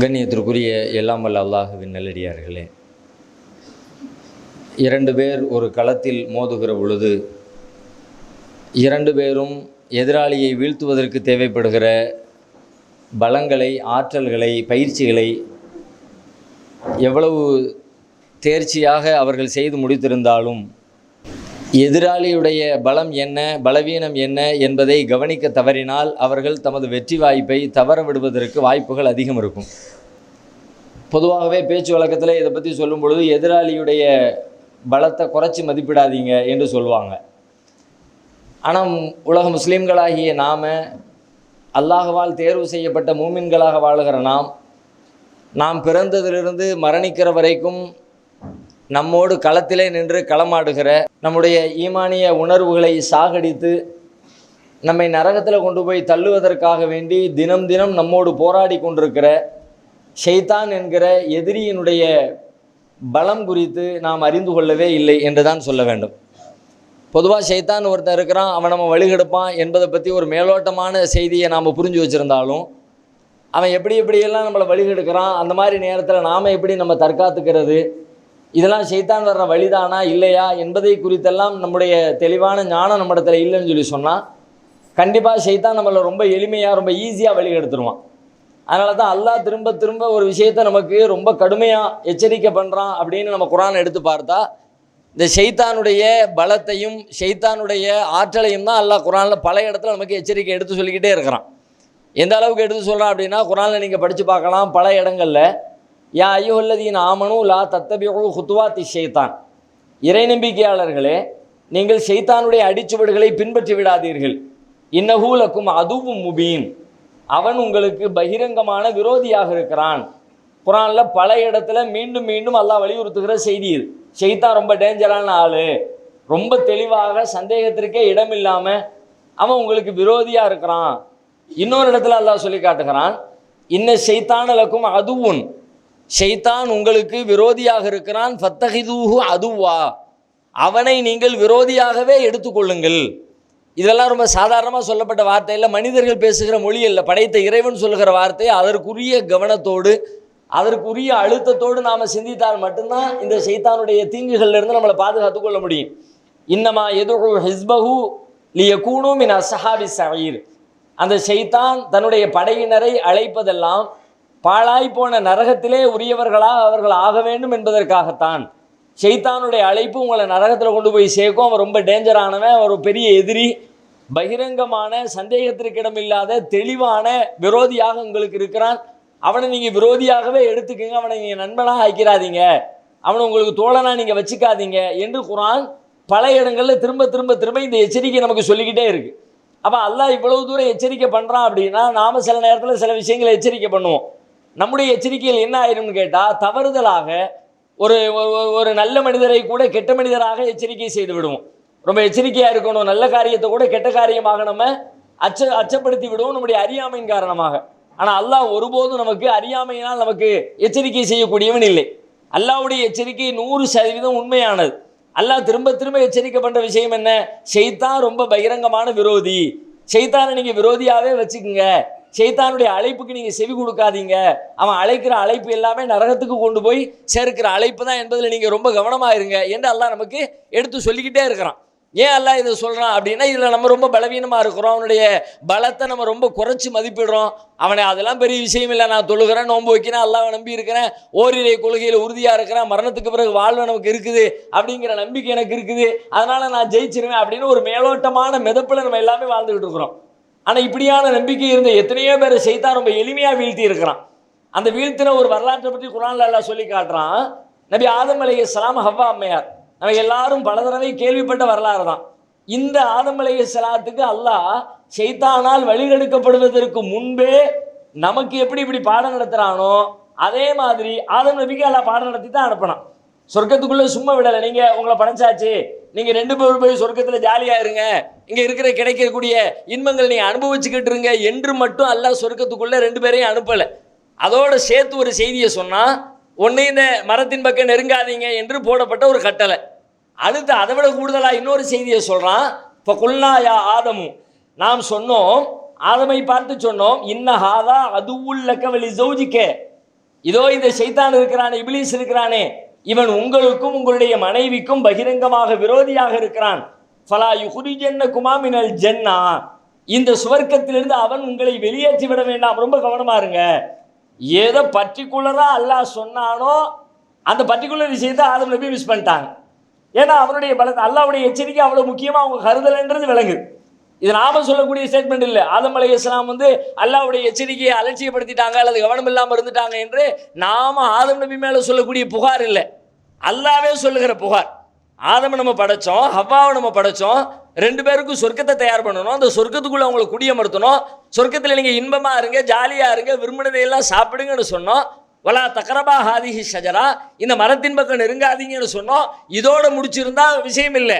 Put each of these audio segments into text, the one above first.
கண்ணியத்திற்குரிய எல்லாம் வல்ல அல்லாஹுவின் நல்லடியார்களே. இரண்டு பேர் ஒரு களத்தில் மோதுகிற பொழுது இரண்டு பேரும் எதிராளியை வீழ்த்துவதற்கு தேவைப்படுகிற பலங்களை ஆற்றல்களை பயிற்சிகளை எவ்வளவு தேர்ச்சியாக அவர்கள் செய்து முடித்திருந்தாலும் எதிராளியுடைய பலம் என்ன பலவீனம் என்ன என்பதை கவனிக்க தவறினால் அவர்கள் தமது வெற்றி வாய்ப்பை தவற விடுவதற்கு வாய்ப்புகள் அதிகம் இருக்கும். பொதுவாகவே பேச்சு வழக்கத்தில் இதை பற்றி சொல்லும் பொழுது எதிராளியுடைய பலத்தை குறைச்சி மதிப்பிடாதீங்க என்று சொல்லுவாங்க. ஆனால் உலக முஸ்லீம்களாகிய நாம் அல்லாஹவால் தேர்வு செய்யப்பட்ட மூமின்களாக வாழுகிற நாம் நாம் பிறந்ததிலிருந்து மரணிக்கிற வரைக்கும் நம்மோடு களத்திலே நின்று களமாடுகிற நம்முடைய ஈமானிய உணர்வுகளை சாகடித்து நம்மை நரகத்தில் கொண்டு போய் தள்ளுவதற்காக வேண்டி தினம் தினம் நம்மோடு போராடி கொண்டிருக்கிற ஷைத்தான் என்கிற எதிரியினுடைய பலம் குறித்து நாம் அறிந்து கொள்ளவே இல்லை என்று தான் சொல்ல வேண்டும். பொதுவாக ஷைத்தான் ஒருத்தன் இருக்கிறான் அவன் நம்ம வழிகெடுப்பான் என்பதை பற்றி ஒரு மேலோட்டமான செய்தியை நாம் புரிஞ்சு வச்சுருந்தாலும் அவன் எப்படி எப்படியெல்லாம் நம்மளை வழிகெடுக்கிறான் அந்த மாதிரி நேரத்தில் நாம் எப்படி நம்ம தற்காத்துக்கிறது இதெல்லாம் சைத்தான் வர்ற வழிதானா? இல்லையா? என்பதை குறித்தெல்லாம் நம்முடைய தெளிவான ஞானம் நம்மிடத்தில் இல்லைன்னு சொல்லி சொன்னால் கண்டிப்பாக சைத்தான் நம்மளை ரொம்ப எளிமையாக ரொம்ப ஈஸியாக வழி எடுத்துருவான் அதனால தான் அல்லாஹ் திரும்ப திரும்ப ஒரு விஷயத்தை நமக்கு ரொம்ப கடுமையாக எச்சரிக்கை பண்ணுறான் அப்படின்னு நம்ம குரான் எடுத்து பார்த்தா இந்த ஷைத்தானுடைய பலத்தையும் ஷைத்தானுடைய ஆற்றலையும் தான் அல்லாஹ் குரானில் பல இடத்துல நமக்கு எச்சரிக்கை எடுத்து சொல்லிக்கிட்டே இருக்கிறான். எந்த அளவுக்கு எடுத்து சொல்கிறான் அப்படின்னா குரானில் நீங்கள் படித்து பார்க்கலாம் பல இடங்களில் யா ஐயோல்லதீன் ஆமனு லா தத்தபியோ ஹுத்துவாத்தி ஷைத்தான் இறை நம்பிக்கையாளர்களே நீங்கள் ஷைத்தானுடைய அடிச்சுவடுகளை பின்பற்றி விடாதீர்கள். இன்னஹூலக்கும் அதுவும் முபீன். அவன் உங்களுக்கு பகிரங்கமான விரோதியாக இருக்கிறான். குரானில் பல இடத்துல மீண்டும் மீண்டும் அல்லாஹ் வலியுறுத்துகிற செய்தி இது. ரொம்ப டேஞ்சரான ஆள். ரொம்ப தெளிவாக சந்தேகத்திற்கே இடம் இல்லாமல் அவன் உங்களுக்கு விரோதியாக இருக்கிறான். இன்னொரு இடத்துல அல்லாஹ் சொல்லி காட்டுகிறான். இன்ன ஷைத்தானலக்கும் அதுவும். ஷைத்தான் உங்களுக்கு விரோதியாக இருக்கிறான். ஃபத்தஹிதூஹு அதுவா. அவனை நீங்கள் விரோதியாகவே எடுத்துக்கொள்ளுங்கள். இதெல்லாம் ரொம்ப சாதாரணமாக சொல்லப்பட்ட வார்த்தையில் மனிதர்கள் பேசுகிற மொழி இல்லை படைத்த இறைவன் சொல்லுகிற வார்த்தை. அதற்குரிய கவனத்தோடு அதற்குரிய அழுத்தத்தோடு நாம் சிந்தித்தால் மட்டும்தான் இந்த சைத்தானுடைய தீங்குகள்ல இருந்து நம்மளை பாதுகாத்து கொள்ள முடியும். இன்னமா எதுகு ஹிஸ்பஹு லியகூனும் இன் அசஹாபி சயீர் அந்த ஷைத்தான் தன்னுடைய படையினரை அழைப்பதெல்லாம் பாழாய் போன நரகத்திலே உரியவர்களாக அவர்கள் ஆக வேண்டும் என்பதற்காகத்தான். ஷைத்தானுடைய அழைப்பு உங்களை நரகத்தில் கொண்டு போய் சேர்க்கும். அவன் ரொம்ப டேஞ்சரானவன் அவன் ஒரு பெரிய எதிரி. பகிரங்கமான சந்தேகத்திற்கிடம் இல்லாத தெளிவான விரோதியாக உங்களுக்கு இருக்கிறான். அவனை நீங்கள் விரோதியாகவே எடுத்துக்கங்க. அவனை நீங்கள் நண்பனாக ஆக்கிறாதீங்க அவனை உங்களுக்கு தோழனாக நீங்கள் வச்சுக்காதீங்க என்று குரான் பல இடங்களில் திரும்ப திரும்ப திரும்ப இந்த எச்சரிக்கை நமக்கு சொல்லிக்கிட்டே இருக்குது அப்போ அல்லாஹ் இவ்வளவு தூரம் எச்சரிக்கை பண்ணுறான் அப்படின்னா நாம் சில நேரத்தில் சில விஷயங்களை எச்சரிக்கை பண்ணுவோம். நம்முடைய எச்சரிக்கையில் என்ன ஆயிரும்னு கேட்டால் தவறுதலாக ஒரு ஒரு- ஒரு நல்ல மனிதரை கூட கெட்ட மனிதராக எச்சரிக்கை செய்து விடுவோம். ரொம்ப எச்சரிக்கையாக இருக்கணும் நல்ல காரியத்தை கூட கெட்ட காரியமாக நம்ம அச்ச அச்சப்படுத்தி விடுவோம் நம்முடைய அறியாமையின் காரணமாக. ஆனால் அல்லாஹ் ஒருபோதும் நமக்கு அறியாமையினால் நமக்கு எச்சரிக்கை செய்யக்கூடியவன் இல்லை. அல்லாவுடைய எச்சரிக்கை நூறு சதவீதம் உண்மையானது. அல்லாஹ் திரும்ப திரும்ப எச்சரிக்கை பண்ணுற விஷயம் என்ன? செய்தான் ரொம்ப பகிரங்கமான விரோதி. ஷைத்தானை நீங்கள் விரோதியாகவே வச்சுக்கோங்க. சைத்தானுடைய அழைப்புக்கு நீங்கள் செவி கொடுக்காதீங்க. அவன் அழைக்கிற அழைப்பு எல்லாமே நரகத்துக்கு கொண்டு போய் சேர்க்கிற அழைப்பு தான் என்பதில் நீங்கள் ரொம்ப கவனமாக இருங்க என்று அல்லா நமக்கு எடுத்து சொல்லிக்கிட்டே இருக்கிறான். ஏன் அல்லா இதை சொல்கிறான் அப்படின்னா இதில் நம்ம ரொம்ப பலவீனமாக இருக்கிறோம். அவனுடைய பலத்தை நம்ம ரொம்ப குறைச்சி மதிப்பிடுறோம். அவனை அதெல்லாம் பெரிய விஷயம் இல்லை. நான் தொழுகிறேன் நோன்பு வைக்கிறேன் அல்லாவை நம்பி இருக்கிறேன். ஓரிரை கொள்கையில் உறுதியாக இருக்கிறேன். மரணத்துக்கு பிறகு வாழ்வு நமக்கு இருக்குது அப்படிங்கிற நம்பிக்கை எனக்கு இருக்குது. அதனால் நான் ஜெயிச்சிருவேன் அப்படின்னு ஒரு மேலோட்டமான மிதப்பில் நம்ம எல்லாமே வாழ்ந்துக்கிட்டு இருக்கிறோம். ஆனால் இப்படியான நம்பிக்கை இருந்த எத்தனையோ பேரை செய்தா ரொம்ப எளிமையாக வீழ்த்தி இருக்கிறான். அந்த வீழ்த்தின ஒரு வரலாற்றை பற்றி குரான்ல எல்லாம் சொல்லி காட்டுறான். நபி ஆதம் அலைஹிஸ்ஸலாம் ஹவ்வா அம்மையார். நம்ம எல்லாரும் பல தடவை கேள்விப்பட்ட வரலாறு தான். இந்த ஆதம் சலாத்துக்கு அல்லாஹ் செய்தானால் வழிகெடுக்கப்படுவதற்கு முன்பே நமக்கு எப்படி இப்படி பாடம் நடத்துகிறானோ அதே மாதிரி ஆதம் நபிக்கு எல்லாம் பாடம் நடத்தி தான் அனுப்பினான். சொர்க்கத்துக்குள்ளே சும்மா விடலை. நீங்கள் உங்களை படைச்சாச்சு. நீங்க ரெண்டு பேரும் போய் சொர்க்கத்துல ஜாலியா இருங்க. இங்க இருக்கிற கிடைக்கக்கூடிய இன்பங்கள் நீங்க அனுபவிச்சுக்கிட்டு இருங்க. என்று மட்டும் அல்ல சொர்க்கத்துக்குள்ள ரெண்டு பேரையும் அனுப்பல. அதோட சேர்த்து ஒரு செய்தியை சொன்னா ஒன்று இந்த மரத்தின் பக்கம் நெருங்காதீங்க என்று போடப்பட்ட ஒரு கட்டளை. அடுத்து அதை விட கூடுதலா இன்னொரு செய்தியை சொல்றான். இப்போ குல்லாயா ஆதமு. நாம் சொன்னோம் ஆதமை பார்த்து சொன்னோம் இன்ன ஹாதா உள்ள கவலி ஜௌஜிக்க இதோ இந்த சைத்தான் இருக்கிறானே இபிலிஸ் இருக்கிறானே. இவன் உங்களுக்கும் உங்களுடைய மனைவிக்கும் பகிரங்கமாக விரோதியாக இருக்கிறான். ஃபலா யுஹுரிஜன்ன குமாமினல் ஜென்னா. இந்த சுவர்க்கத்திலிருந்து அவன் உங்களை வெளியேற்றி விட வேண்டாம். ரொம்ப கவனமா இருங்க. ஏதோ பர்டிகுலரா அல்லாஹ் சொன்னானோ அந்த பர்டிகுலர் விஷயத்தை ஆதம் நபி மிஸ் பண்ணிட்டாங்க. ஏன்னா அவருடைய பலத்தை அல்லாவுடைய எச்சரிக்கை அவ்வளவு முக்கியமா அவங்க கருதலைன்றது விளங்குது இது நாம சொல்லக்கூடிய ஸ்டேட்மெண்ட் இல்லை. ஆதம் அலை இஸ்லாம் வந்து அல்லாவுடைய எச்சரிக்கையை அலட்சியப்படுத்திட்டாங்க அல்லது கவனம் இல்லாமல் இருந்துட்டாங்க என்று நாம ஆதம் நபி மேலே சொல்லக்கூடிய புகார் இல்லை. அல்லாவே சொல்லுகிற புகார். ஆதம நம்ம படைச்சோம் ஹவ்வாவை நம்ம படைச்சோம். ரெண்டு பேருக்கும் சொர்க்கத்தை தயார் பண்ணணும். அந்த சொர்க்கத்துக்குள்ளே அவங்களை குடியமர்த்தணும். சொர்க்கத்தில் நீங்கள் இன்பமாக இருங்க ஜாலியாக இருங்க விரும்பினதையெல்லாம் சாப்பிடுங்கன்னு சொன்னோம். வலா தக்கரபா ஹாதிஹி ஷஜரா இந்த மரத்தின் பக்கம் நெருங்காதீங்கன்னு சொன்னோம். இதோட முடிச்சிருந்தா விஷயம் இல்லை.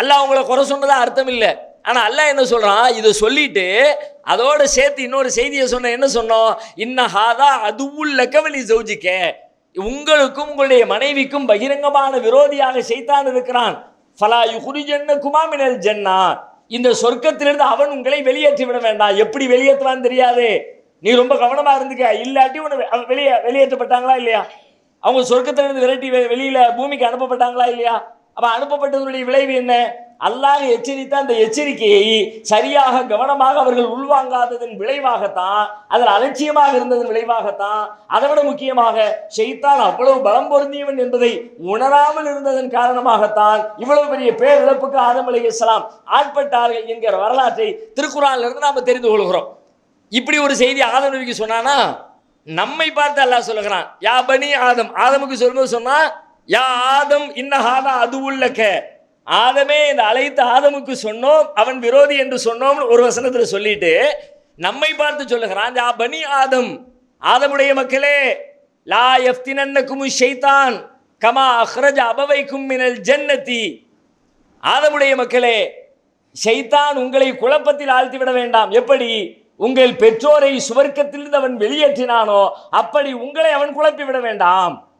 அல்லாஹ் அவங்கள குறை சொன்னதாக அர்த்தம் இல்லை. ஆனால் அல்ல என்ன சொல்கிறான் இதை சொல்லிட்டு அதோடு சேர்த்து இன்னொரு செய்தியை சொன்ன என்ன சொன்னோம்? இன்ன ஹாதா அதுவுல் லக்கவலி ஜௌஜிக்க உங்களுக்கும் உங்களுடைய மனைவிக்கும் பகிரங்கமான விரோதியாக செய்தான் இருக்கிறான். ஃபலா யுஹுரிஜன்ன குமாமினல் ஜென்னா? இந்த சொர்க்கத்திலிருந்து அவன் உங்களை வெளியேற்றி விட வேண்டாம். எப்படி வெளியேற்றுவான்னு தெரியாது. நீ ரொம்ப கவனமாக இருந்துக்க. இல்லாட்டி உன்னை வெளியே வெளியேற்றப்பட்டாங்களா இல்லையா? அவங்க சொர்க்கத்திலிருந்து விரட்டி வெ- பூமிக்கு அனுப்பப்பட்டாங்களா இல்லையா? அப்போ அனுப்பப்பட்டதனுடைய விளைவு என்ன? அல்லாஹ் எச்சரித்த அந்த எச்சரிக்கையை சரியாக கவனமாக அவர்கள் உள்வாங்காததன் விளைவாகத்தான் அதில் அலட்சியமாக இருந்ததன் விளைவாகத்தான் அதை விட முக்கியமாக செய்தான் அவ்வளவு பலம் பொருந்தியவன் என்பதை உணராமல் இருந்ததன் காரணமாகத்தான் இவ்வளவு பெரிய பேரிழப்புக்கு ஆதம் இஸ்லாம் ஆட்பட்டார்கள் என்கிற வரலாற்றை திருக்குறான்ல இருந்து தெரிந்து கொள்கிறோம். இப்படி ஒரு செய்தி ஆதம் நபிக்கு சொன்னானா? நம்மை பார்த்து அல்லாஹ் சொல்லுகிறான் யா பனி ஆதம் ஆதமுக்கு சொல்லும்போது சொன்னா யா ஆதம் இன்னஹாதா அது உள்ளக்க ஆதமே இந்த அழைத்த ஆதமுக்கு சொன்னோம் அவன் விரோதி என்று சொன்னோம்னு ஒரு வசனத்தில் சொல்லிட்டு நம்மை பார்த்து சொல்லுகிறான் ஜா பனி ஆதம் ஆதமுடைய மக்களே லா எஃப்தினன்னக்கும் ஷைத்தான் கமா அஹ்ரஜ அபவைக்கும் மினல் ஜன்னதி ஆதமுடைய மக்களே ஷைத்தான் உங்களை குழப்பத்தில் ஆழ்த்தி விட வேண்டாம். எப்படி? உங்கள் பெற்றோரை சுவர்க்கத்திலிருந்து அவன் வெளியேற்றினானோ அப்படி உங்களை அவன் குழப்பி விட வேண்டாம்.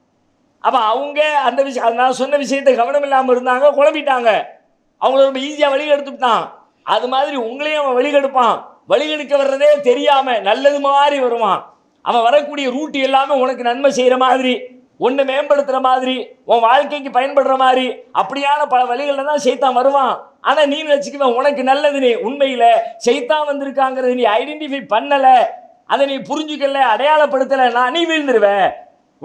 அப்போ அவங்க அந்த விஷயம் நான் சொன்ன விஷயத்தை கவனம் இல்லாமல் இருந்தாங்க குழம்பிட்டாங்க. அவங்கள ரொம்ப ஈஸியாக வழிகெடுத்துட்டான். அது மாதிரி உங்களையும் அவன் வழிகெடுப்பான். வழிகெடுக்க வர்றதே தெரியாமல் நல்லது மாதிரி வருவான். அவன் வரக்கூடிய ரூட் எல்லாமே உனக்கு நன்மை செய்கிற மாதிரி ஒன்று மேம்படுத்துகிற மாதிரி உன் வாழ்க்கைக்கு பயன்படுற மாதிரி அப்படியான பல வழிகளில் தான் சைத்தான் வருவான். ஆனால் நீ நினச்சிக்குவேன் உனக்கு நல்லது நீ உண்மையில் செய்தான் வந்திருக்காங்கிறது நீ ஐடென்டிஃபை பண்ணலை. அதை நீ புரிஞ்சுக்கல அடையாளப்படுத்தலைன்னா நீ வீழ்ந்துருவேன்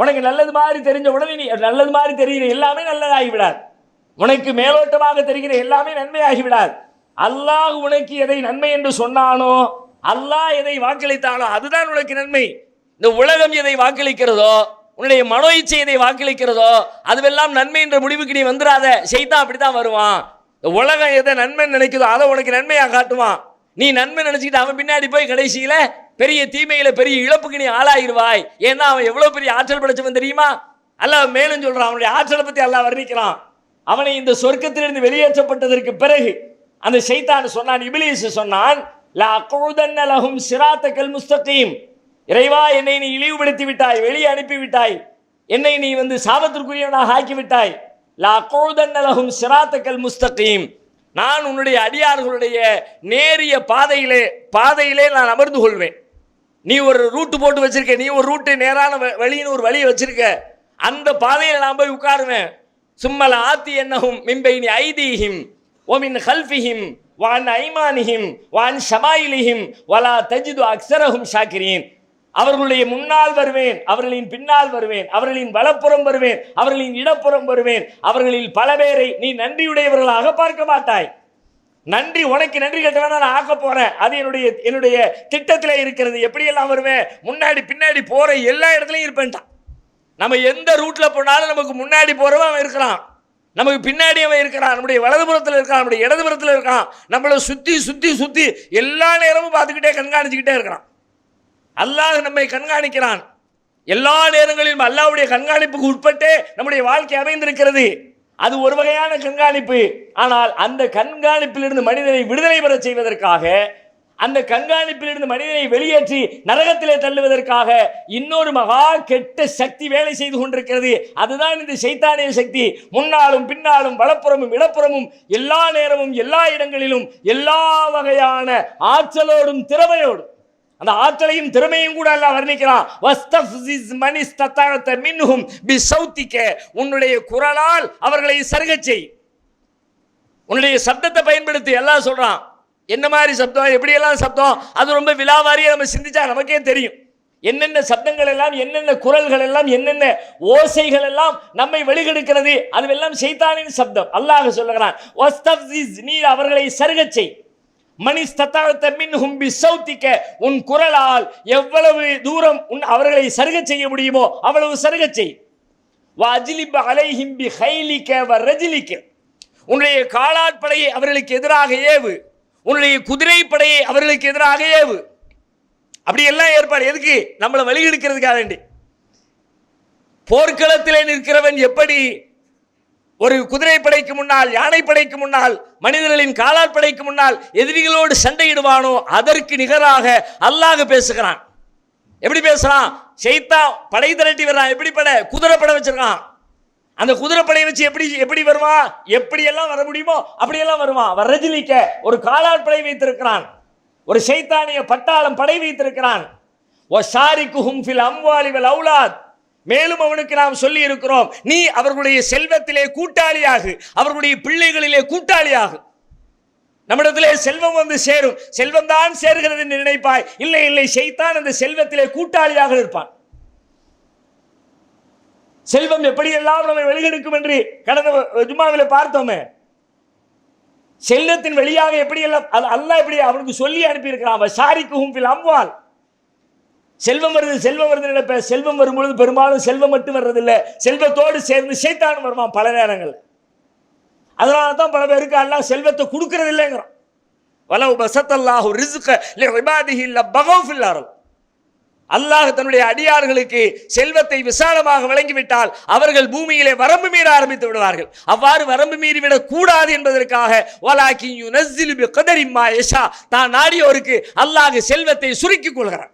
உனக்கு நல்லது மாதிரி தெரிஞ்ச உடனே நீ நல்லது மாதிரி தெரிகிற எல்லாமே நல்லதாகிவிடாது. உனக்கு மேலோட்டமாக தெரிகிற எல்லாமே நன்மையாகிவிடாது. அல்லாஹ் உனக்கு எதை நன்மை என்று சொன்னானோ அல்லாஹ் எதை வாக்களித்தானோ அதுதான் உனக்கு நன்மை. இந்த உலகம் எதை வாக்களிக்கிறதோ உன்னுடைய மனோ இச்சை எதை வாக்களிக்கிறதோ அதுவெல்லாம் நன்மை என்ற முடிவுக்கு நீ வந்துடாத செய்தான் அப்படித்தான் வருவான். இந்த உலகம் எதை நன்மை நினைக்குதோ அதை உனக்கு நன்மையாக காட்டுவான். நீ நன்மை நினச்சிக்கிட்டு அவன் பின்னாடி போய் கடைசியில் பெரிய தீமையில் பெரிய இழப்புக்கு நீ ஆளாயிருவாய் ஏன்னா அவன் எவ்வளோ பெரிய ஆற்றல் படைச்சவன் தெரியுமா? அல்ல மேலும் சொல்கிறான் அவனுடைய ஆற்றலை பற்றி அல்லா வர்ணிக்கிறான். அவனை இந்த சொர்க்கத்திலிருந்து வெளியேற்றப்பட்டதற்கு பிறகு அந்த ஷைத்தான் சொன்னான் இபிலிஸ் சொன்னான் லகும் சிராத்த கல் சிராத்தக்கல் முஸ்தகீம். இறைவா என்னை நீ இழிவுபடுத்தி விட்டாய் வெளியே அனுப்பி விட்டாய் என்னை நீ வந்து சாபத்திற்குரியவனாக ஆக்கி விட்டாய் லா அக்உதன்ன லஹும் சிராத்தக்கல் முஸ்தகீம். நான் உன்னுடைய அடியார்களுடைய நேரிய பாதையிலே பாதையிலே நான் அமர்ந்து கொள்வேன். நீ ஒரு ரூட்டு போட்டு வச்சிருக்க நீ ஒரு ரூட்டு நேரான வ- வழின்னு ஒரு வழியை வச்சிருக்க அந்த பாதையில் நான் போய் உட்காருவேன். சும்மல ஆத்தி என்னஹும் மிம்பைனி ஐதீஹிம் ஒமின் ஹல்ஃபிஹிம் வான் ஐமானிஹிம் வான் ஷமாயிலிஹிம் வலா தஜிது அக்சரஹும் ஷாக்கிரீன். அவர்களுடைய முன்னால் வருவேன் அவர்களின் பின்னால் வருவேன் அவர்களின் வலப்புறம் வருவேன் அவர்களின் இடப்புறம் வருவேன். அவர்களில் பல பேரை நீ நன்றியுடையவர்களாக பார்க்க மாட்டாய். நன்றி உனக்கு நன்றி கட்டவனா நான் ஆக்க போறேன். அது என்னுடைய என்னுடைய திட்டத்தில் இருக்கிறது. எப்படியெல்லாம் வருவேன்? முன்னாடி பின்னாடி போற எல்லா இடத்துலையும் இருப்பேன்ட்டான். நம்ம எந்த ரூட்ல போனாலும் நமக்கு முன்னாடி போறவன் அவன் இருக்கிறான். நமக்கு பின்னாடி அவன் இருக்கிறான். நம்முடைய வலதுபுறத்தில் இருக்கான் நம்முடைய இடதுபுறத்தில் இருக்கான். நம்மளை சுத்தி சுத்தி சுத்தி எல்லா நேரமும் பார்த்துக்கிட்டே கண்காணிச்சுக்கிட்டே இருக்கிறான். அல்லாஹ் நம்மை கண்காணிக்கிறான். எல்லா நேரங்களிலும் அல்லாஹ்வுடைய கண்காணிப்புக்கு உட்பட்டே நம்முடைய வாழ்க்கை அமைந்திருக்கிறது. அது ஒரு வகையான கண்காணிப்பு. ஆனால் அந்த கண்காணிப்பிலிருந்து மனிதனை விடுதலை பெறச் செய்வதற்காக அந்த கண்காணிப்பிலிருந்து மனிதனை வெளியேற்றி நரகத்திலே தள்ளுவதற்காக இன்னொரு மகா கெட்ட சக்தி வேலை செய்து கொண்டிருக்கிறது. அதுதான் இந்த சைத்தானிய சக்தி. முன்னாலும் பின்னாலும் வலப்புறமும் இடப்புறமும் எல்லா நேரமும் எல்லா இடங்களிலும் எல்லா வகையான ஆற்றலோடும் திறமையோடும் அந்த ஆற்றலையும் திறமையும் கூட அல்லாஹ் வர்ணிக்கிறான். வஸ்தஃப்ஸிஸ் மனிஸ்தத்தஅத மின்ஹும் பிசௌத்திக உன்னுடைய குரலால் அவர்களை சருகச் செய். உன்னுடைய சப்தத்தை பயன்படுத்தி எல்லாம் சொல்கிறான் என்ன மாதிரி சப்தம்? எப்படியெல்லாம் சப்தம்? அது ரொம்ப விலாவாரியாக நம்ம சிந்திச்சா நமக்கே தெரியும். என்னென்ன சப்தங்கள் எல்லாம் என்னென்ன குரல்கள் எல்லாம் என்னென்ன ஓசைகள் எல்லாம் நம்மை வெளிகெடுக்கிறது அதுவெல்லாம் சைத்தானின் சப்தம். அல்லாஹ் சொல்லுகிறான் "வஸ்தஃப்ஸிஸ்", நீ அவர்களை சருகச் செய். உன் குரலால் எவ்வளவு தூரம் உன் அவர்களை சருக செய்ய முடியுமோ அவ்வளவு சருக செய். வா அலைஹிம்பி ஹைலிக்க வ ரஜிலிக்க உன்னுடைய காலாட்படையை அவர்களுக்கு எதிராக ஏவு. உன்னுடைய குதிரைப்படையை அவர்களுக்கு எதிராக ஏவு. அப்படி எல்லாம் ஏற்பாடு எதுக்கு? நம்மளை வழிகெடுக்கிறதுக்காக வேண்டி. போர்க்களத்தில் நிற்கிறவன் எப்படி ஒரு குதிரை படைக்கு முன்னால் யானை படைக்கு முன்னால் மனிதர்களின் காலால் படைக்கு முன்னால் எதிரிகளோடு சண்டையிடுவானோ அதற்கு நிகராக அல்லாஹ் பேசுகிறான். எப்படி பேசுகிறான் செய்தா படை திரட்டி வர்றான். எப்படி படை? குதிரை படை வச்சிருக்கான். அந்த குதிரை படையை வச்சு எப்படி எப்படி வருவான் எப்படி எல்லாம் வர முடியுமோ அப்படியெல்லாம் வருவான் வரஜிலிக்க ஒரு காலால் படை வைத்திருக்கிறான். ஒரு சைத்தானிய பட்டாளம் படை வைத்திருக்கிறான். ஓ குஹும் ஃபில் அம்வாலிவல் அவுலாத். மேலும் அவனுக்கு நாம் சொல்லி இருக்கிறோம் நீ அவர்களுடைய செல்வத்திலே கூட்டாளியாக அவர்களுடைய பிள்ளைகளிலே கூட்டாளியாக. நம்மிடத்திலே செல்வம் வந்து சேரும். செல்வம் தான் சேருகிறது என்று நினைப்பாய். இல்லை இல்லை செய்தான் அந்த செல்வத்திலே கூட்டாளியாக இருப்பான். செல்வம் எப்படியெல்லாம் நம்மை வெளியெடுக்கும் என்று கடந்த ஜும்மாவில் பார்த்தோமே. செல்வத்தின் வழியாக எப்படியெல்லாம் அது அல்லாஹ் எப்படி அவனுக்கு சொல்லி அனுப்பியிருக்கிறான். சாரிக்கு ஹும்பில் அம்வால். செல்வம் வருது செல்வம் வருது நினைப்ப செல்வம் வரும்பொழுது பெரும்பாலும் செல்வம் மட்டும் வர்றதில்லை. செல்வத்தோடு சேர்ந்து சேத்தானும் வருவான் பல நேரங்கள். அதனால தான் பல பேருக்கு அல்லாஹ் செல்வத்தை கொடுக்கறது இல்லைங்கிறோம் வலவு பசத்தல்லாஹு இல்லை லிபாதிஹி லபகவ் ஃபில் அர்த். அல்லாஹ் தன்னுடைய அடியார்களுக்கு செல்வத்தை விசாலமாக வழங்கிவிட்டால் அவர்கள் பூமியிலே வரம்பு மீற ஆரம்பித்து விடுவார்கள். அவ்வாறு வரம்பு மீறிவிடக் கூடாது என்பதற்காக வலாக்கி யுனஸ்ஸிலு பிகதரி மா யஷா. தான் நாடியோருக்கு அல்லாஹ் செல்வத்தை சுருக்கிக் கொள்கிறான்.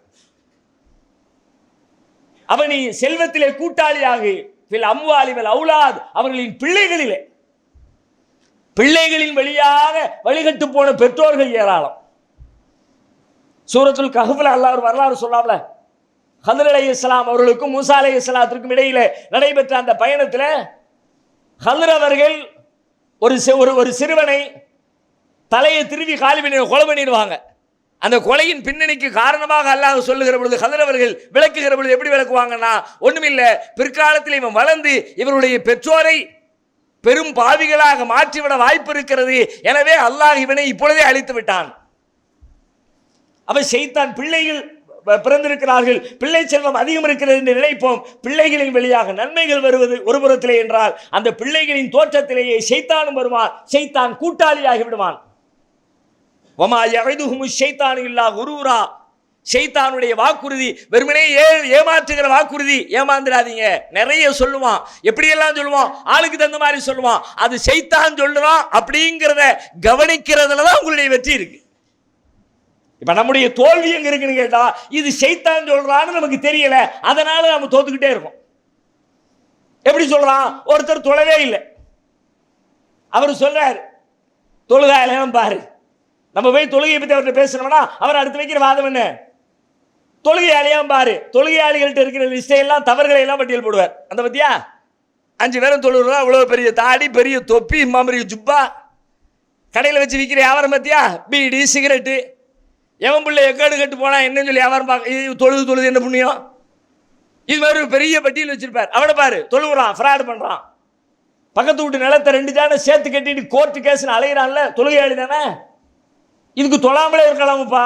அவனி செல்வத்திலே கூட்டாளியாக பில் அம்வாலிவல் அவுலாத் அவர்களின் பிள்ளைகளிலே. பிள்ளைகளின் வழியாக வழிகட்டு போன பெற்றோர்கள் ஏராளம். சூரத்துல் கஹ்ஃபில் அல்லாஹ் வரலாறு சொல்லாமல ஹதர் அலை இஸ்லாம் அவர்களுக்கும் மூசா அலி இஸ்லாத்திற்கும் இடையில நடைபெற்ற அந்த பயணத்தில் ஹதர் அவர்கள் ஒரு ஒரு ஒரு சிறுவனை தலையை திருவி காலி பண்ணி கொலை பண்ணிடுவாங்க. அந்த கொலையின் பின்னணிக்கு காரணமாக அல்லாஹ் சொல்லுகிற பொழுது கதிரவர்கள் விளக்குகிற பொழுது எப்படி விளக்குவாங்கன்னா ஒன்றுமில்லை பிற்காலத்தில் இவன் வளர்ந்து இவருடைய பெற்றோரை பெரும் பாவிகளாக மாற்றிவிட வாய்ப்பு இருக்கிறது. எனவே அல்லாஹ் இவனை இப்பொழுதே அழித்து விட்டான். அவன் செய்தான் பிள்ளைகள் பிறந்திருக்கிறார்கள் பிள்ளை செல்வம் அதிகம் இருக்கிறது என்று நினைப்போம். பிள்ளைகளின் வழியாக நன்மைகள் வருவது ஒரு புறத்திலே என்றால் அந்த பிள்ளைகளின் தோற்றத்திலேயே செய்தானும் வருவான் செய்தான் கூட்டாளியாகி விடுவான். ஒமா யகைதுஹுமு ஷைத்தானு இல்லா குரூரா. ஷைத்தானுடைய வாக்குறுதி வெறுமனே ஏ ஏமாற்றுகிற வாக்குறுதி ஏமாந்துடாதீங்க. நிறைய சொல்லுவான். எப்படியெல்லாம் சொல்லுவான்? ஆளுக்கு தகுந்த மாதிரி சொல்லுவான். அது ஷைத்தான் சொல்லுறான் அப்படிங்கிறத கவனிக்கிறதுல தான் உங்களுடைய வெற்றி இருக்கு. இப்போ நம்முடைய தோல்வி எங்கே இருக்குன்னு கேட்டால் இது ஷைத்தான் சொல்கிறான்னு நமக்கு தெரியல. அதனால நம்ம தோத்துக்கிட்டே இருக்கோம். எப்படி சொல்கிறான் ஒருத்தர் தொழவே இல்லை. அவர் சொல்கிறார் தொழுதா இல்லைன்னு பாரு. நம்ம போய் தொழுகையை பற்றி அவர்கிட்ட பேசணும்னா அவர் அடுத்து வைக்கிற வாதம் என்ன? தொழுகையாளியாம் பாரு. தொழுகையாளிகள்ட்ட இருக்கிற லிஸ்டை எல்லாம் தவறுகளை எல்லாம் பட்டியல் போடுவார். அந்த பத்தியா? அஞ்சு பேரும் தொழுகிறோம் அவ்வளோ பெரிய தாடி பெரிய தொப்பி மாமரிய ஜுப்பா. கடையில் வச்சு விற்கிற வியாபாரம் பார்த்தியா பீடி சிகரெட்டு. எவன் பிள்ளை எக்கேடு கட்டு போனால் என்னன்னு சொல்லி வியாபாரம் பார்க்க இது தொழுது தொழுது என்ன புண்ணியம்? இது மாதிரி ஒரு பெரிய பட்டியல் வச்சிருப்பார். அவனை பாரு தொழுகிறான் ஃப்ராடு பண்ணுறான் பக்கத்து வீட்டு நிலத்தை ரெண்டு தானே சேர்த்து கட்டிட்டு கோர்ட்டு கேஸ்னு அலையிறான்ல தொழுகையாளி தானே? இதுக்கு தொழாமலே இருக்கலாமப்பா.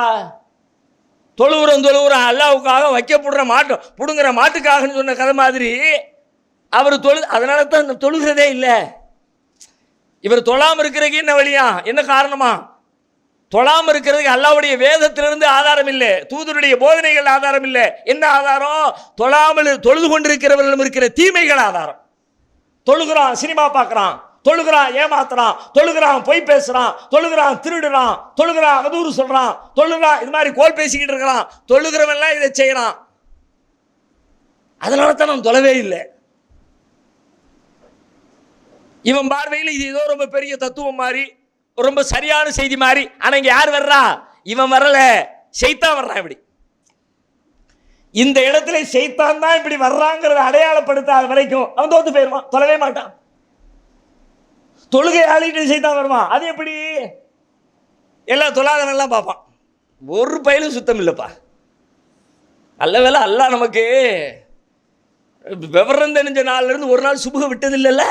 தொழுவுறம் தொழுவுறம் அல்லாவுக்காக வைக்கப்படுற மாட்டோம் பிடுங்குற மாட்டுக்காகன்னு சொன்ன கதை மாதிரி அவர் தொழு அதனால தான் தொழுகிறதே இல்லை. இவர் தொழாமல் இருக்கிறதுக்கு என்ன வழியா? என்ன காரணமா? தொழாமல் இருக்கிறதுக்கு அல்லாவுடைய வேதத்திலிருந்து ஆதாரம் இல்லை தூதருடைய போதனைகள் ஆதாரம் இல்லை. என்ன ஆதாரம்? தொழாமல் தொழுது கொண்டிருக்கிறவர்களும் இருக்கிற தீமைகள் ஆதாரம். தொழுகிறான் சினிமா பார்க்குறான். தொழுகிறான் ஏமாத்துறான் தொழுகிறான் பொய் பேசுறான் தொழுகிறான் திருடுறான் தொழுகிறான் அவதூறு சொல்றான் தொழுகிறான் இது மாதிரி கோல் பேசிக்கிட்டு இருக்கிறான் தொழுகிறவன்லாம் இதை செய்யறான். அதனால தான் நான் தொலைவே இல்லை. இவன் பார்வையில் இது ஏதோ ரொம்ப பெரிய தத்துவம் மாதிரி ரொம்ப சரியான செய்தி மாதிரி ஆனா இங்க யார் வர்றா? இவன் வரல. செய்தான் வர்றான் இப்படி. இந்த இடத்துல செய்தான் தான் இப்படி வர்றாங்கிறத அடையாளப்படுத்தாத வரைக்கும் அவன் தோத்து போயிடுவான் தொலைவே மாட்டான். தொழுகை ஆளிட்டு செய்தான் வருவான் அது எப்படி? எல்லாம் தொழாதவன்லாம் பார்ப்பான். ஒரு பயிலும் சுத்தம் இல்லைப்பா. நல்ல வேலை அல்ல நமக்கு விவரம் தெரிஞ்ச நாள்லேருந்து ஒரு நாள் சுபுக விட்டது இல்லைல்ல?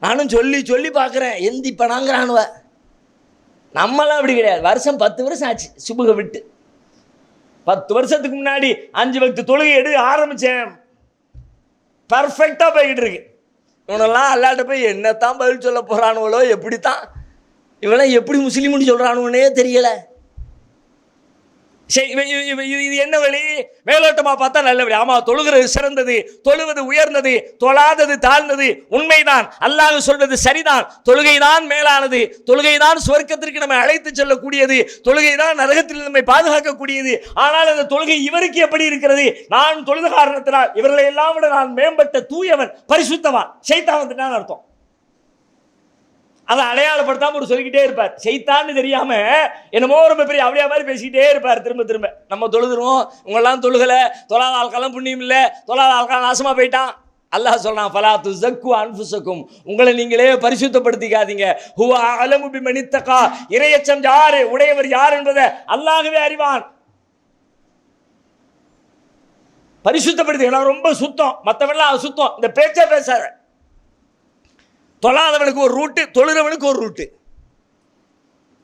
நானும் சொல்லி சொல்லி பார்க்குறேன். எந்திப்பனாங்கிறானுவ நம்மளாம் அப்படி கிடையாது. வருஷம் பத்து வருஷம் ஆச்சு சுபுக விட்டு. பத்து வருஷத்துக்கு முன்னாடி அஞ்சு பக்து தொழுகை எடுக்க ஆரம்பித்தேன் பர்ஃபெக்டாக போய்கிட்டு இருக்கு. இவனெல்லாம் அல்லாட்ட போய் என்னத்தான் பதில் சொல்ல போகிறானுவளோ எப்படித்தான்? இவெல்லாம் எப்படி முஸ்லீம்னு சொல்கிறானுவனே தெரியலை. சரி இது என்ன வழி? மேலோட்டமா பார்த்தா நல்ல வழி ஆமா தொழுகிறது சிறந்தது தொழுவது உயர்ந்தது தொழாதது தாழ்ந்தது உண்மைதான். அல்லாஹ் சொல்வது சரிதான். தொழுகைதான் மேலானது. தொழுகைதான் சுவர்க்கத்திற்கு நம்மை அழைத்து செல்லக்கூடியது. தொழுகைதான் நரகத்தில் நம்மை பாதுகாக்கக்கூடியது. ஆனால் அந்த தொழுகை இவருக்கு எப்படி இருக்கிறது? நான் தொழுது காரணத்தினால் இவர்களை எல்லாம் விட நான் மேம்பட்ட தூயவன் பரிசுத்தவான். சைத்தான் வந்துட்டான்னு அர்த்தம். அதை அடையாளப்படுத்தாம ஒரு சொல்லிக்கிட்டே இருப்பார். செய்தான்னு தெரியாம என்னமோ ரொம்ப பெரிய அவளியா மாதிரி பேசிக்கிட்டே இருப்பார் திரும்ப திரும்ப. நம்ம தொழுதுருவோம். உங்களெல்லாம் தொழுகல. தொழாத ஆள்காலம் புண்ணியம் இல்லை. தொழாத ஆள்காலம் நாசமா போயிட்டான். அல்லாஹ் சொல்றான் ஃபலா துஸக்கு அன்புசக்கும் உங்களை நீங்களே பரிசுத்தப்படுத்திக்காதீங்க. ஹுவ அலமுபி பிமனித்தகா இரையச்சம் யாரு? உடையவர் யார் என்பதை அல்லாகவே அறிவான். பரிசுத்தப்படுத்தி ரொம்ப சுத்தம். மற்றவெல்லாம் சுத்தம். இந்த பேச்சே பேசாத. தொழாதவனுக்கு ஒரு ரூட்டு தொழுறவனுக்கு ஒரு ரூட்டு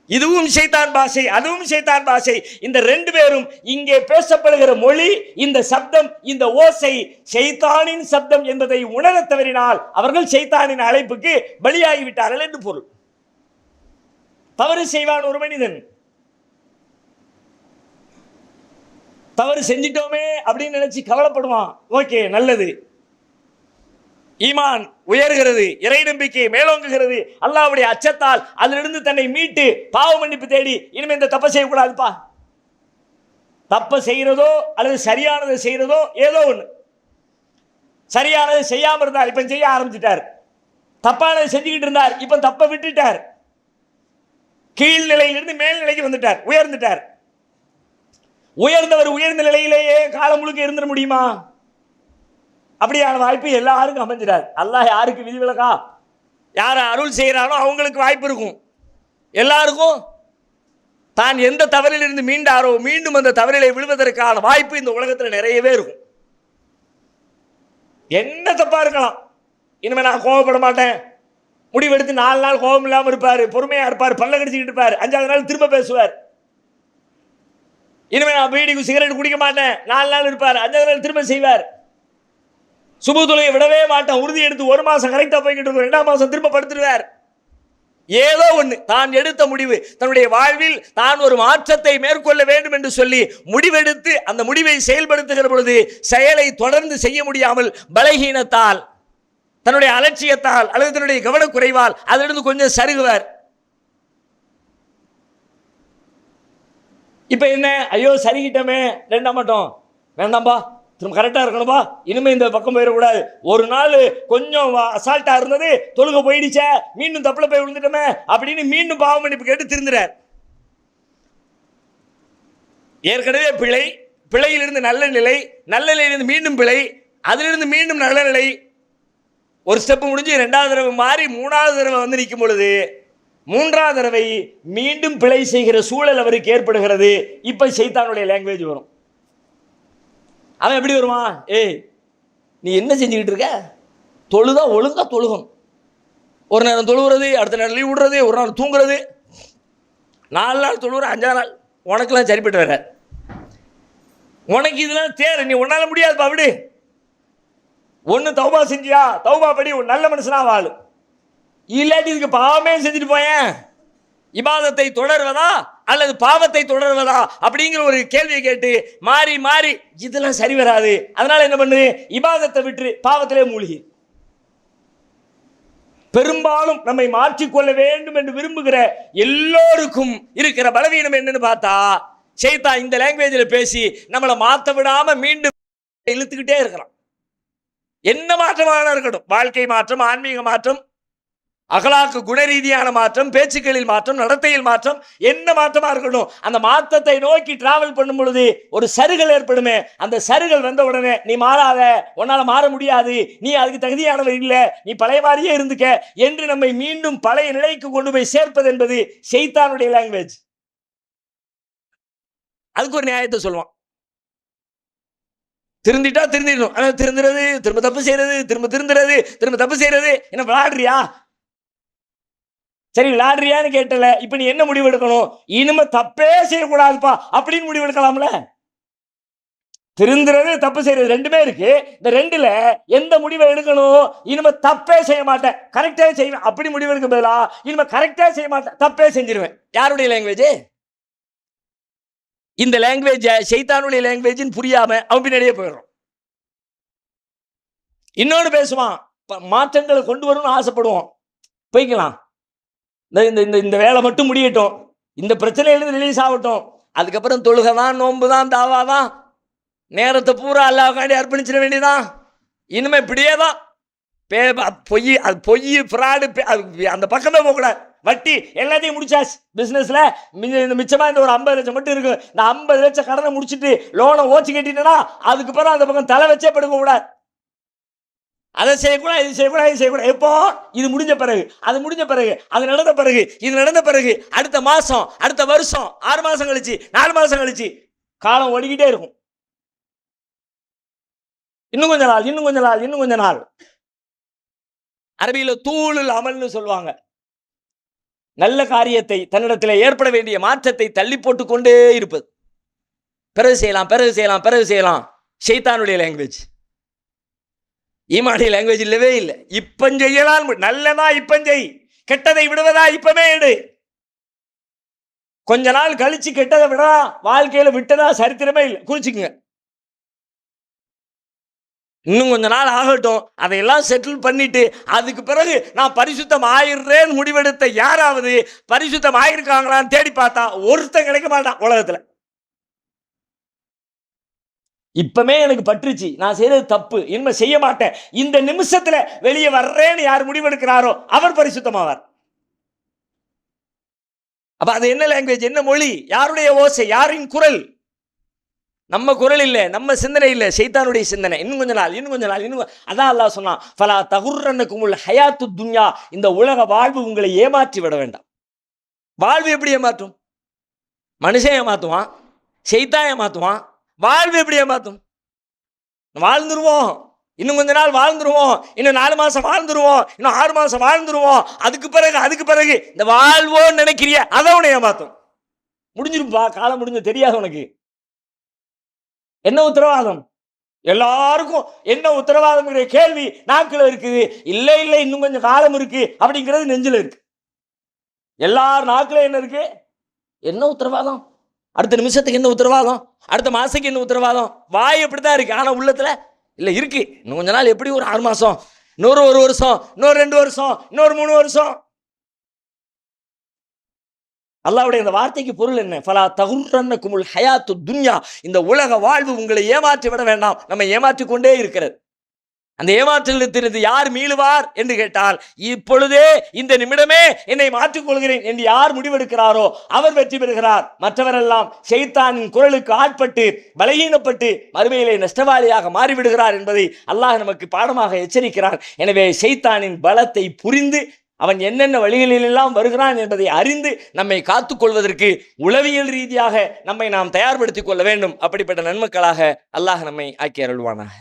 இதுவும் சைத்தான் பாஷை அதுவும் சைத்தான் பாஷை. இந்த ரெண்டு பேரும் இங்கே பேசப்படுகிற மொழி இந்த சப்தம் இந்த ஓசை சைத்தானின் சப்தம் என்பதை உணரத் தவறினால் அவர்கள் சைத்தானின் அழைப்புக்கு பலியாகிவிட்டார்கள் என்று பொருள். தவறு செய்வான் ஒரு மனிதன். தவறு செஞ்சிட்டோமே அப்படின்னு நினைச்சு கவலைப்படுவான். ஓகே நல்லது. ஈமான் உயர்கிறது இறை நம்பிக்கை மேலோங்குகிறது. அல்லாவுடைய அச்சத்தால் அதிலிருந்து தன்னை மீட்டு பாவ மன்னிப்பு தேடி இனிமேல் இந்த தப்பை செய்யக்கூடாதுப்பா. தப்பை செய்கிறதோ அல்லது சரியானதை செய்கிறதோ ஏதோ ஒன்று சரியானதை செய்யாமல் இருந்தார் இப்போ செய்ய ஆரம்பிச்சிட்டார். தப்பானதை செஞ்சுக்கிட்டு இருந்தார் இப்போ தப்பை விட்டுட்டார். கீழ்நிலையிலிருந்து மேல்நிலைக்கு வந்துட்டார் உயர்ந்துட்டார். உயர்ந்தவர் உயர்ந்த நிலையிலேயே காலம் முழுக்க இருந்துட முடியுமா? அப்படியான வாய்ப்பு எல்லாருக்கும் அமைஞ்சிடாது. அல்லாஹ் யாருக்கு விதிவிலக்கா யார் அருள் செய்கிறானோ அவங்களுக்கு வாய்ப்பு இருக்கும். எல்லாருக்கும் தான் எந்த தவறிலிருந்து மீண்டாரோ மீண்டும் அந்த தவறிலை விழுவதற்கான வாய்ப்பு இந்த உலகத்தில் நிறையவே இருக்கும். என்ன தப்பாக இருக்கலாம்? இனிமே நான் கோவப்பட மாட்டேன். முடிவெடுத்து நாலு நாள் கோபம் இல்லாமல் இருப்பார் பொறுமையாக இருப்பார் பல்ல கடிச்சிக்கிட்டு இருப்பார் அஞ்சாவது நாள் திரும்ப பேசுவார். இனிமேல் நான் பீடிக்கு சிகரெட் குடிக்க மாட்டேன் நாலு நாள் இருப்பார் அஞ்சாவது நாள் திரும்ப செய்வார். சுபதுலையை விடவே மாட்டேன். உறுதி எடுத்து ஒரு மாதம் கரெக்டாக போய்கிட்டு இருக்கும். ரெண்டாம் மாதம் திரும்ப படுத்துடுவார் ஏதோ ஒன்று தான் எடுத்த முடிவு. தன்னுடைய வாழ்வில் தான் ஒரு மாற்றத்தை மேற்கொள்ள வேண்டும் என்று சொல்லி முடிவெடுத்து அந்த முடிவை செயல்படுத்துகிற பொழுது செயலை தொடர்ந்து செய்ய முடியாமல் பலகீனத்தால் தன்னுடைய அலட்சியத்தால் அல்லது தன்னுடைய கவனக்குறைவால் அதிலிருந்து கொஞ்சம் சருகுவார். இப்போ என்ன? ஐயோ சரிகிட்டமே. ரெண்டாம் மட்டும். வேண்டாம்பா. திரும்ப கரெக்டாக இருக்கணும்பா இனிமேல் இந்த பக்கம் போயிடக்கூடாது. ஒரு நாள் கொஞ்சம் அசால்ட்டாக இருந்தது தொழுக போயிடுச்சே மீண்டும் தப்பில் போய் விழுந்துட்டோமே அப்படின்னு மீண்டும் பாவ மன்னிப்பு கேட்டு திருந்துறார். ஏற்கனவே பிழை பிழையிலிருந்து நல்ல நிலை நல்ல நிலையிலிருந்து மீண்டும் பிழை அதிலிருந்து மீண்டும் நல்ல நிலை. ஒரு ஸ்டெப்பு முடிஞ்சு ரெண்டாவது தடவை மாறி மூணாவது தடவை வந்து நிற்கும் பொழுது மூன்றாவது தடவை மீண்டும் பிழை செய்கிற சூழல் அவருக்கு ஏற்படுகிறது. இப்போ சைத்தானுடைய லாங்குவேஜ் வரும். அவன் எப்படி வருவான்? ஏய் நீ என்ன செஞ்சுக்கிட்டு இருக்க? தொழுதா ஒழுங்கா தொழுகும் ஒரு நேரம் தொழுகிறது அடுத்த நேரம் லீவ் விடுறது ஒரு நாள் தூங்குறது. நாலு நாள் தொழுகிற அஞ்சாறு நாள். உனக்கெல்லாம் சரிப்பட்டு வர உனக்கு இதெல்லாம் தேர் நீ உன்னால முடியாது அப்படி ஒன்று தௌபா செஞ்சியா? தௌபா படி ஒரு நல்ல மனுஷனா வாழு. இல்லாட்டி இதுக்கு பாவமே செஞ்சுட்டு போயேன். இபாதத்தை தொடர்வதா அல்லது பாவத்தை தொடர்வதா அப்படிங்கிற ஒரு கேள்வியை கேட்டு மாறி மாறி இதெல்லாம் சரி வராது. அதனால என்ன பண்ணு? இபாதத்தை விட்டு பாவத்திலே மூழ்கி. பெரும்பாலும் நம்மை மாற்றிக்கொள்ள வேண்டும் என்று விரும்புகிற எல்லோருக்கும் இருக்கிற பலவீனம் என்னன்னு பார்த்தா சேத்தா இந்த லாங்குவேஜில் பேசி நம்மளை மாற்ற விடாம மீண்டும் இழுத்துக்கிட்டே இருக்கிறான். என்ன மாற்றமான இருக்கட்டும். வாழ்க்கை மாற்றம் ஆன்மீக மாற்றம் அகலாக்கு குணரீதியான மாற்றம் பேச்சுக்களில் மாற்றம் நடத்தையில் மாற்றம் என்ன மாற்றமாக இருக்கணும்? அந்த மாற்றத்தை நோக்கி டிராவல் பண்ணும் பொழுது ஒரு சருகல் ஏற்படுமே. அந்த சருகல் வந்த உடனே நீ மாறாத உன்னால் மாற முடியாது. நீ அதுக்கு தகுதியானவர் இல்லை. நீ பழைய மாதிரியே இருந்துக்க. என்று நம்மை மீண்டும் பழைய நிலைக்கு கொண்டு போய் சேர்ப்பது என்பது செய்தானுடைய லாங்குவேஜ் அதுக்கு ஒரு நியாயத்தை சொல்லுவான். திருந்திட்டா திருந்திடணும். ஆனால் திருந்துறது திரும்ப தப்பு செய்யறது திரும்ப திருந்துறது திரும்ப தப்பு செய்யறது என்ன விளாடுறியா சரி விளாடுறியான்னு கேட்டல. இப்ப நீ என்ன முடிவு எடுக்கணும் இனிமே தப்பே செய்யக்கூடாதுப்பா அப்படின்னு முடிவு எடுக்கலாம்ல திருந்துறது தப்பு செய்யறது ரெண்டுமே இருக்கு. இந்த ரெண்டுல எந்த முடிவை எடுக்கணும்? இனிமே தப்பே செய்ய மாட்டேன். கரெக்டே செய்வேன். அப்படி முடிவு எடுக்க பதிலா இனிமே கரெக்டா செய்ய மாட்டேன். தப்பே செஞ்சிருவேன். யாருடைய லாங்குவேஜ் இந்த லாங்குவேஜ் சைத்தானுடைய லாங்குவேஜ்னு புரியாம அவன் பின்னாடியே போயிடும் இன்னொன்று பேசுவான். மாற்றங்களை கொண்டு வரணும்னு ஆசைப்படுவோம் போய்க்கலாம். இந்த இந்த இந்த இந்த வேலை மட்டும் முடியட்டும். இந்த பிரச்சனையிலேருந்து ரிலீஸ் ஆகட்டும். அதுக்கப்புறம் தொழுகை தான் நோன்பு தான் தாவா தான் நேரத்தை பூரா அல்லாவுக்காண்டி அர்ப்பணிச்சிட வேண்டியதான் இனிமே இப்படியே தான் பே பொய் அது பொய் ஃப்ராடு அந்த பக்கம் தான் போகக்கூடாது. வட்டி எல்லாத்தையும் முடிச்சாச்சு. பிஸ்னஸில் இந்த மிச்சமாக இந்த ஒரு ஐம்பது லட்சம் மட்டும் இருக்குது இந்த ஐம்பது லட்சம் கடனை முடிச்சிட்டு லோனை ஓச்சு கட்டிட்டேன்னா அதுக்கப்புறம் அந்த பக்கம் தலை வச்சே படுக்க கூடாது அதை செய்யக்கூடாது இது செய்யக்கூடாது இது செய்யக்கூடாது. எப்போ? இது முடிஞ்ச பிறகு. அது முடிஞ்ச பிறகு. அது நடந்த பிறகு. இது நடந்த பிறகு. அடுத்த மாதம் அடுத்த வருஷம். ஆறு மாதம் கழிச்சு நாலு மாதம் கழிச்சு காலம் ஓடிக்கிட்டே இருக்கும். இன்னும் கொஞ்ச நாள் இன்னும் கொஞ்ச நாள் இன்னும் கொஞ்ச நாள். அரபியில் தூளுல் அமல்னு சொல்லுவாங்க. நல்ல காரியத்தை தன்னிடத்தில் ஏற்பட வேண்டிய மாற்றத்தை தள்ளி போட்டு கொண்டே இருப்பது. பிறகு செய்யலாம் பிறகு செய்யலாம் பிறகு செய்யலாம். ஷெய்தானுடைய லாங்குவேஜ் ஈமானுடைய லாங்குவேஜ் இல்லவே இல்லை. இப்பம் செய்யலாம் நல்லதா இப்பம் செய். கெட்டதை விடுவதா இப்பமே எடு கொஞ்ச நாள் கழிச்சு கெட்டதை விடா வாழ்க்கையில விட்டதா சரித்திரமே இல்லை. குறிச்சுக்குங்க. இன்னும் கொஞ்ச நாள் ஆகட்டும். அதையெல்லாம் செட்டில் பண்ணிட்டு அதுக்கு பிறகு நான் பரிசுத்தம் ஆயிடுறேன்னு முடிவெடுத்த யாராவது பரிசுத்தம் ஆயிருக்காங்களான்னு தேடி பார்த்தா ஒருத்தன் கிடைக்க மாட்டான் உலகத்துல. இப்பமே எனக்கு பற்றுச்சு. நான் செய்தது தப்பு. இனிமே செய்ய மாட்டேன். இந்த நிமிஷத்துல வெளியே வர்றேன்னு யார் முடிவெடுக்கிறாரோ அவர் பரிசுத்தமாவார். அப்ப அது என்ன லாங்குவேஜ் என்ன மொழி? யாருடைய ஓசை? யாரின் குரல்? நம்ம குரல் இல்லை நம்ம சிந்தனை இல்லை. சைத்தானுடைய சிந்தனை. இன்னும் கொஞ்ச நாள் இன்னும் கொஞ்ச நாள் இன்னும் அதான் அல்லாஹ் சொன்னான் ஃபலா தகுர்ரனுக்கும் ஹயாத்து துன்யா. இந்த உலக வாழ்வு உங்களை ஏமாற்றி விட வேண்டாம். வாழ்வு எப்படி ஏமாற்றும்? மனுஷன் ஏமாத்துவான் செய்தா ஏமாத்துவான் வாழ்வு எப்படி ஏமாத்தும்? வாழ்ந்துருவோம். இன்னும் கொஞ்ச நாள் வாழ்ந்துருவோம். இன்னும் நாலு மாசம் வாழ்ந்துருவோம். இன்னும் ஆறு மாசம் வாழ்ந்துருவோம். அதுக்கு பிறகு அதுக்கு பிறகு இந்த வாழ்வோன்னு நினைக்கிறிய அதை உன்னை ஏமாத்தும். முடிஞ்சிருப்பா காலம் முடிஞ்சு தெரியாது உனக்கு. என்ன உத்தரவாதம்? எல்லாருக்கும் என்ன உத்தரவாதம்ங்கிற கேள்வி நாக்கில் இருக்குது. இல்லை இல்லை இன்னும் கொஞ்சம் காலம் இருக்கு அப்படிங்கிறது நெஞ்சில் இருக்கு. எல்லார் நாக்கில் என்ன இருக்கு? என்ன உத்தரவாதம்? அடுத்த நிமிஷத்துக்கு என்ன உத்தரவாதம்? அடுத்த மாதத்துக்கு என்ன உத்தரவாதம்? வாய் எப்படிதான் இருக்கு. ஆனால் உள்ளத்தில் இல்லை இருக்கு. இன்னும் கொஞ்ச நாள் எப்படி ஒரு ஆறு மாதம் இன்னொரு ஒரு வருஷம் இன்னொரு ரெண்டு வருஷம் இன்னொரு மூணு வருஷம். அல்லாவுடைய இந்த வார்த்தைக்கு பொருள் என்ன? ஃபலா தகுர்ரன்ன குமுல் ஹயாத்து துன்யா. இந்த உலக வாழ்வு உங்களை ஏமாற்றி விட வேண்டாம். நம்ம ஏமாற்றி கொண்டே இருக்கிறது. அந்த ஏமாற்றத்திலிருந்து யார் மீளுவார் என்று கேட்டால் இப்பொழுதே இந்த நிமிடமே என்னை மாற்றிக்கொள்கிறேன் என்று யார் முடிவெடுக்கிறாரோ அவர் வெற்றி பெறுகிறார். மற்றவரெல்லாம் செய்தானின் குரலுக்கு ஆட்பட்டு பலகீனப்பட்டு மறுமையிலே நஷ்டவாளியாக மாறிவிடுகிறார் என்பதை அல்லாஹ் நமக்கு பாடமாக எச்சரிக்கிறார். எனவே செய்தானின் பலத்தை புரிந்து அவன் என்னென்ன வழிகளிலெல்லாம் வருகிறான் என்பதை அறிந்து நம்மை காத்துக்கொள்வதற்கு உளவியல் ரீதியாக நம்மை நாம் தயார்படுத்திக் கொள்ள வேண்டும். அப்படிப்பட்ட நன்மக்களாக அல்லாஹ் நம்மை ஆக்கி அருள்வானாக.